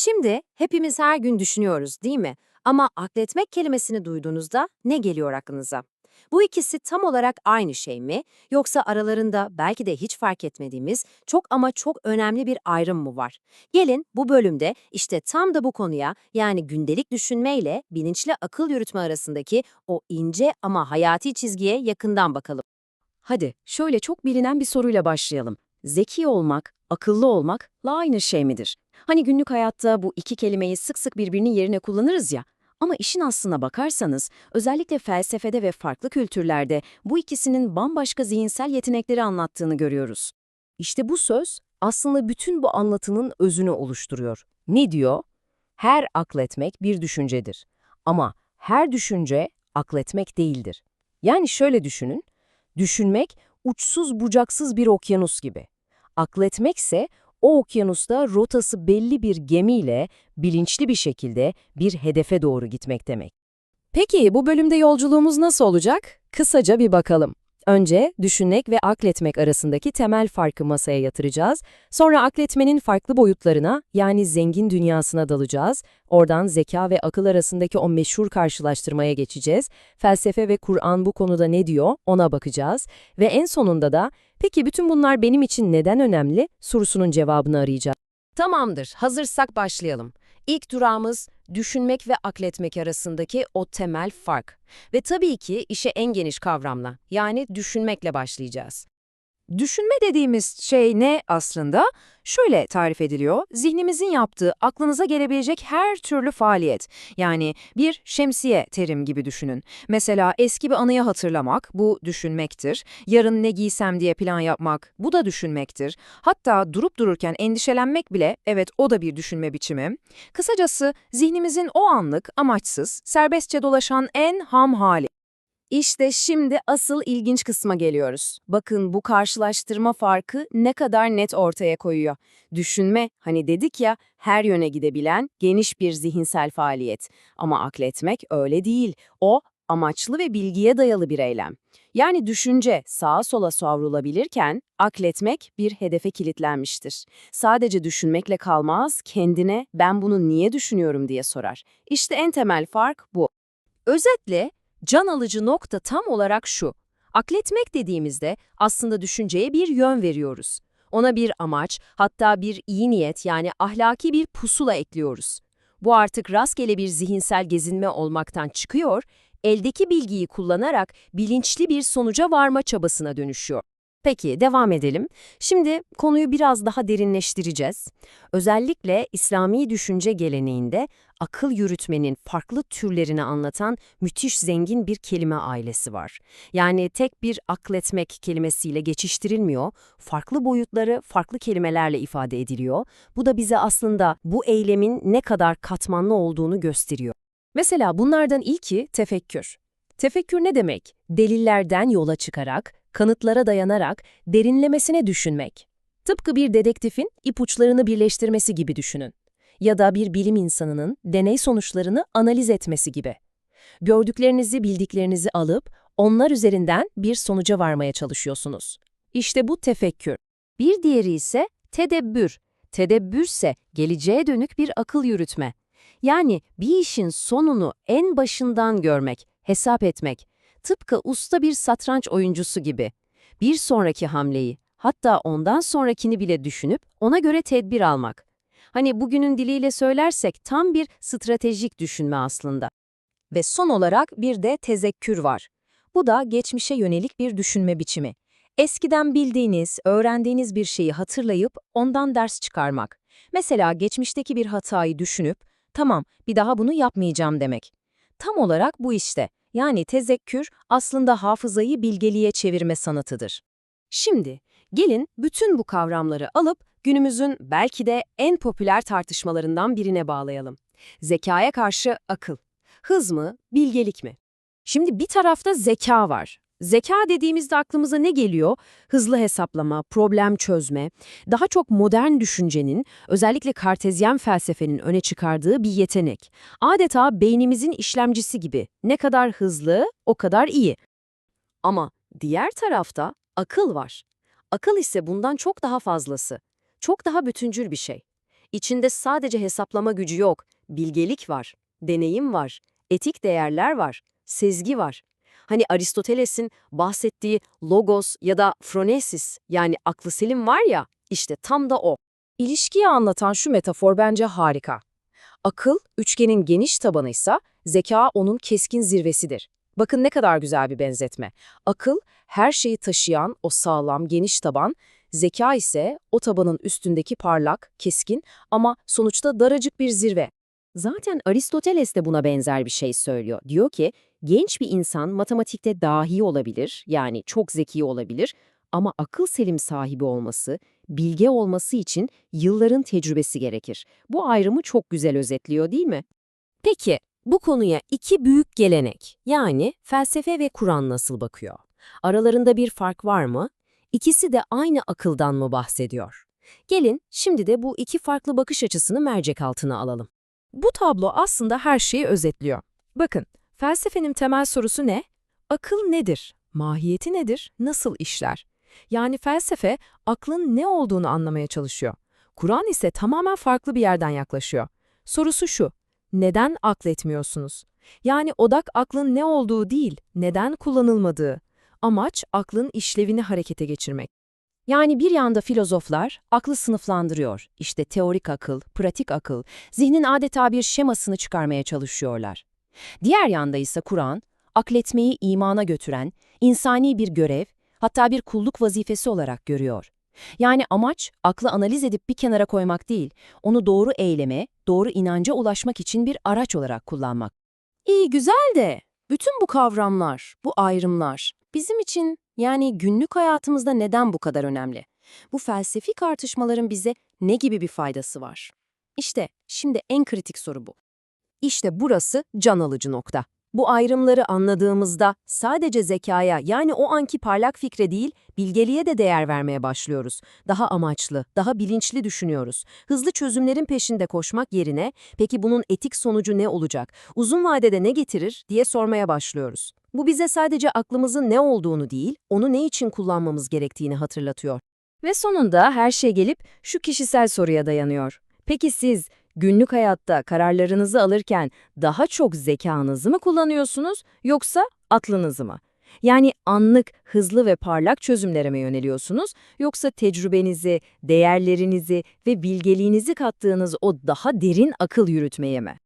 Şimdi hepimiz her gün düşünüyoruz değil mi? Ama akletmek kelimesini duyduğunuzda ne geliyor aklınıza? Bu ikisi tam olarak aynı şey mi? Yoksa aralarında belki de hiç fark etmediğimiz çok ama çok önemli bir ayrım mı var? Gelin bu bölümde işte tam da bu konuya yani gündelik düşünmeyle bilinçli akıl yürütme arasındaki o ince ama hayati çizgiye yakından bakalım. Hadi şöyle çok bilinen bir soruyla başlayalım. Zeki olmak, akıllı olmakla aynı şey midir? Hani günlük hayatta bu iki kelimeyi sık sık birbirinin yerine kullanırız ya. Ama işin aslına bakarsanız, özellikle felsefede ve farklı kültürlerde bu ikisinin bambaşka zihinsel yetenekleri anlattığını görüyoruz. İşte bu söz aslında bütün bu anlatının özünü oluşturuyor. Ne diyor? Her akletmek bir düşüncedir. Ama her düşünce akletmek değildir. Yani şöyle düşünün, Düşünmek uçsuz bucaksız bir okyanus gibi. Akletmekse o okyanusta rotası belli bir gemiyle bilinçli bir şekilde bir hedefe doğru gitmek demek. Peki bu bölümde yolculuğumuz nasıl olacak? Kısaca bir bakalım. Önce düşünmek ve akletmek arasındaki temel farkı masaya yatıracağız. Sonra akletmenin farklı boyutlarına yani zengin dünyasına dalacağız. Oradan zeka ve akıl arasındaki o meşhur karşılaştırmaya geçeceğiz. Felsefe ve Kur'an bu konuda ne diyor ona bakacağız. Ve en sonunda da peki bütün bunlar benim için neden önemli sorusunun cevabını arayacağız. Tamamdır, hazırsak başlayalım. İlk durağımız düşünmek ve akletmek arasındaki o temel fark. Ve tabii ki işe en geniş kavramla, yani düşünmekle başlayacağız. Düşünme dediğimiz şey ne aslında? Şöyle tarif ediliyor, zihnimizin yaptığı aklınıza gelebilecek her türlü faaliyet. Yani bir şemsiye terim gibi düşünün. Mesela eski bir anıyı hatırlamak, bu düşünmektir. Yarın ne giysem diye plan yapmak, bu da düşünmektir. Hatta durup dururken endişelenmek bile, evet o da bir düşünme biçimi. Kısacası zihnimizin o anlık, amaçsız, serbestçe dolaşan en ham hali. İşte şimdi asıl ilginç kısma geliyoruz. Bakın bu karşılaştırma farkı ne kadar net ortaya koyuyor. Düşünme, hani dedik ya, her yöne gidebilen geniş bir zihinsel faaliyet. Ama akletmek öyle değil. O, amaçlı ve bilgiye dayalı bir eylem. Yani düşünce sağa sola savrulabilirken, akletmek bir hedefe kilitlenmiştir. Sadece düşünmekle kalmaz, kendine ben bunu niye düşünüyorum diye sorar. İşte en temel fark bu. Özetle, can alıcı nokta tam olarak şu. Akletmek dediğimizde aslında düşünceye bir yön veriyoruz. Ona bir amaç, hatta bir iyi niyet yani ahlaki bir pusula ekliyoruz. Bu artık rastgele bir zihinsel gezinme olmaktan çıkıyor, eldeki bilgiyi kullanarak bilinçli bir sonuca varma çabasına dönüşüyor. Peki, devam edelim. Şimdi konuyu biraz daha derinleştireceğiz. Özellikle İslami düşünce geleneğinde akıl yürütmenin farklı türlerini anlatan müthiş zengin bir kelime ailesi var. Yani tek bir akletmek kelimesiyle geçiştirilmiyor, farklı boyutları farklı kelimelerle ifade ediliyor. Bu da bize aslında bu eylemin ne kadar katmanlı olduğunu gösteriyor. Mesela bunlardan ilki tefekkür. Tefekkür ne demek? Delillerden yola çıkarak, kanıtlara dayanarak derinlemesine düşünmek. Tıpkı bir dedektifin ipuçlarını birleştirmesi gibi düşünün. Ya da bir bilim insanının deney sonuçlarını analiz etmesi gibi. Gördüklerinizi, bildiklerinizi alıp onlar üzerinden bir sonuca varmaya çalışıyorsunuz. İşte bu tefekkür. Bir diğeri ise tedebbür. Tedebbürse geleceğe dönük bir akıl yürütme. Yani bir işin sonunu en başından görmek, hesap etmek. Tıpkı usta bir satranç oyuncusu gibi. Bir sonraki hamleyi, hatta ondan sonrakini bile düşünüp ona göre tedbir almak. Hani bugünün diliyle söylersek tam bir stratejik düşünme aslında. Ve son olarak bir de tezekkür var. Bu da geçmişe yönelik bir düşünme biçimi. Eskiden bildiğiniz, öğrendiğiniz bir şeyi hatırlayıp ondan ders çıkarmak. Mesela geçmişteki bir hatayı düşünüp, tamam bir daha bunu yapmayacağım demek. Tam olarak bu işte. Yani tezekkür aslında hafızayı bilgeliğe çevirme sanatıdır. Şimdi gelin bütün bu kavramları alıp günümüzün belki de en popüler tartışmalarından birine bağlayalım. Zekaya karşı akıl. Hız mı, bilgelik mi? Şimdi bir tarafta zeka var. Zeka dediğimizde aklımıza ne geliyor? Hızlı hesaplama, problem çözme, daha çok modern düşüncenin, özellikle kartezyen felsefenin öne çıkardığı bir yetenek. Adeta beynimizin işlemcisi gibi. Ne kadar hızlı, o kadar iyi. Ama diğer tarafta akıl var. Akıl ise bundan çok daha fazlası. Çok daha bütüncül bir şey. İçinde sadece hesaplama gücü yok, bilgelik var, deneyim var, etik değerler var, sezgi var. Hani Aristoteles'in bahsettiği logos ya da phronesis yani aklı selim var ya, işte tam da o. İlişkiyi anlatan şu metafor bence harika. Akıl, üçgenin geniş tabanıysa, zeka onun keskin zirvesidir. Bakın ne kadar güzel bir benzetme. Akıl, her şeyi taşıyan o sağlam, geniş taban, zeka ise o tabanın üstündeki parlak, keskin ama sonuçta daracık bir zirve. Zaten Aristoteles de buna benzer bir şey söylüyor. Diyor ki, genç bir insan matematikte dahi olabilir, yani çok zeki olabilir ama akıl selim sahibi olması, bilge olması için yılların tecrübesi gerekir. Bu ayrımı çok güzel özetliyor değil mi? Peki, bu konuya iki büyük gelenek, yani felsefe ve Kur'an nasıl bakıyor? Aralarında bir fark var mı? İkisi de aynı akıldan mı bahsediyor? Gelin şimdi de bu iki farklı bakış açısını mercek altına alalım. Bu tablo aslında her şeyi özetliyor. Bakın, felsefenin temel sorusu ne? Akıl nedir? Mahiyeti nedir? Nasıl işler? Yani felsefe, aklın ne olduğunu anlamaya çalışıyor. Kur'an ise tamamen farklı bir yerden yaklaşıyor. Sorusu şu, neden akletmiyorsunuz? Yani odak aklın ne olduğu değil, neden kullanılmadığı. Amaç aklın işlevini harekete geçirmek. Yani bir yanda filozoflar aklı sınıflandırıyor. İşte teorik akıl, pratik akıl, zihnin adeta bir şemasını çıkarmaya çalışıyorlar. Diğer yanda ise Kur'an, akletmeyi imana götüren, insani bir görev, hatta bir kulluk vazifesi olarak görüyor. Yani amaç aklı analiz edip bir kenara koymak değil, onu doğru eyleme, doğru inanca ulaşmak için bir araç olarak kullanmak. İyi güzel de bütün bu kavramlar, bu ayrımlar bizim için yani günlük hayatımızda neden bu kadar önemli? Bu felsefi tartışmaların bize ne gibi bir faydası var? İşte şimdi en kritik soru bu. İşte burası can alıcı nokta. Bu ayrımları anladığımızda sadece zekaya yani o anki parlak fikre değil, bilgeliğe de değer vermeye başlıyoruz. Daha amaçlı, daha bilinçli düşünüyoruz. Hızlı çözümlerin peşinde koşmak yerine peki bunun etik sonucu ne olacak, uzun vadede ne getirir diye sormaya başlıyoruz. Bu bize sadece aklımızın ne olduğunu değil, onu ne için kullanmamız gerektiğini hatırlatıyor. Ve sonunda her şey gelip şu kişisel soruya dayanıyor. Peki siz günlük hayatta kararlarınızı alırken daha çok zekanızı mı kullanıyorsunuz yoksa aklınızı mı? Yani anlık, hızlı ve parlak çözümlere mi yöneliyorsunuz yoksa tecrübenizi, değerlerinizi ve bilgeliğinizi kattığınız o daha derin akıl yürütmeye mi?